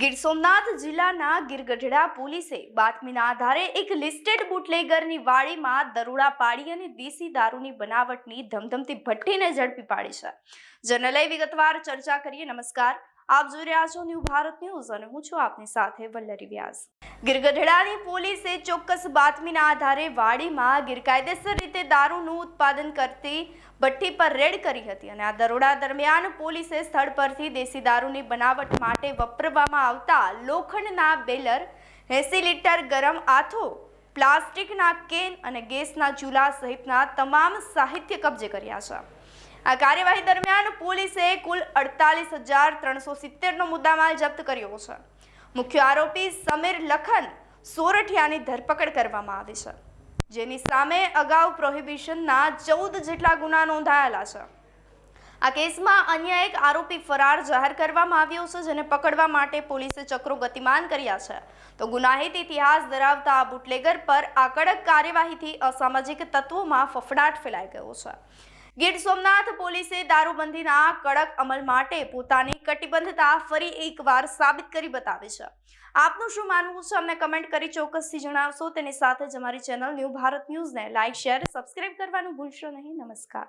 ગીર સોમનાથ જિલ્લાના ગીરગઢડા પોલીસે બાતમીના આધારે એક લિસ્ટેડ બુટલેગરની વાડીમાં દરોડા પાડી અને દેશી દારૂની બનાવટની ધમધમતી ભઠ્ઠીને ઝડપી પાડી છે. જેને લઈ વિગતવાર ચર્ચા કરીએ. નમસ્કાર. આપ જોઈ રહ્યા છો ન્યૂ ભારત ન્યૂઝ અને હું છું આપની સાથે વલ્લરી વ્યાસ. ગીરગઢડાની પોલીસે ચોક્કસ બાતમીના આધારે વાડીમાં ગેરકાયદેસર રીતે દારૂનું ઉત્પાદન કરતી ભઠ્ઠી પર રેડ કરી હતી અને આ દરોડા દરમિયાન પોલીસે સ્થળ પરથી દેશી દારૂની બનાવટ માટે વપરાવવામાં આવતા લોખંડના બેલર, એસી લીટર ગરમ આથો, પ્લાસ્ટિકના કેન અને ગેસના ચૂલા સહિતના તમામ સાહિત્ય કબજે કર્યા છે. આ કાર્યવાહી દરમિયાન પોલીસે કુલ અડતાલીસ હજાર ત્રણસો સિત્તેરનો મુદ્દામાલ જપ્ત કર્યો છે. મુખ્ય આરોપી સમીર લખન સોરઠિયાની ધરપકડ કરવામાં આવી છે. જેની સામે અગાઉ પ્રોહિબિશનના ચૌદ જેટલા ગુના નોંધાયેલા છે. આ કેસમાં અન્ય એક આરોપી ફરાર જાહેર કરવામાં આવ્યો છે, જેને પકડવા માટે પોલીસે ચક્રો ગતિમાન કર્યા છે. તો ગુનાહિત ઇતિહાસ ધરાવતા આ બુટલેગર પર આ કડક કાર્યવાહીથી અસામાજિક તત્વોમાં ફફડાટ ફેલાઈ ગયો છે. ગીર સોમનાથ પોલીસે દારૂબંધીના કડક અમલ માટે પોતાની કટિબદ્ધતા ફરી એકવાર સાબિત કરી બતાવી છે. આપનું શું માનવું છે? અમને કમેન્ટ કરી ચોક્કસથી જણાવશો. તેની સાથે જ અમારી ચેનલ ન્યૂ ભારત ન્યૂઝને લાઇક શેર, સબસ્ક્રાઇબ કરવાનું ભૂલશો નહીં. નમસ્કાર.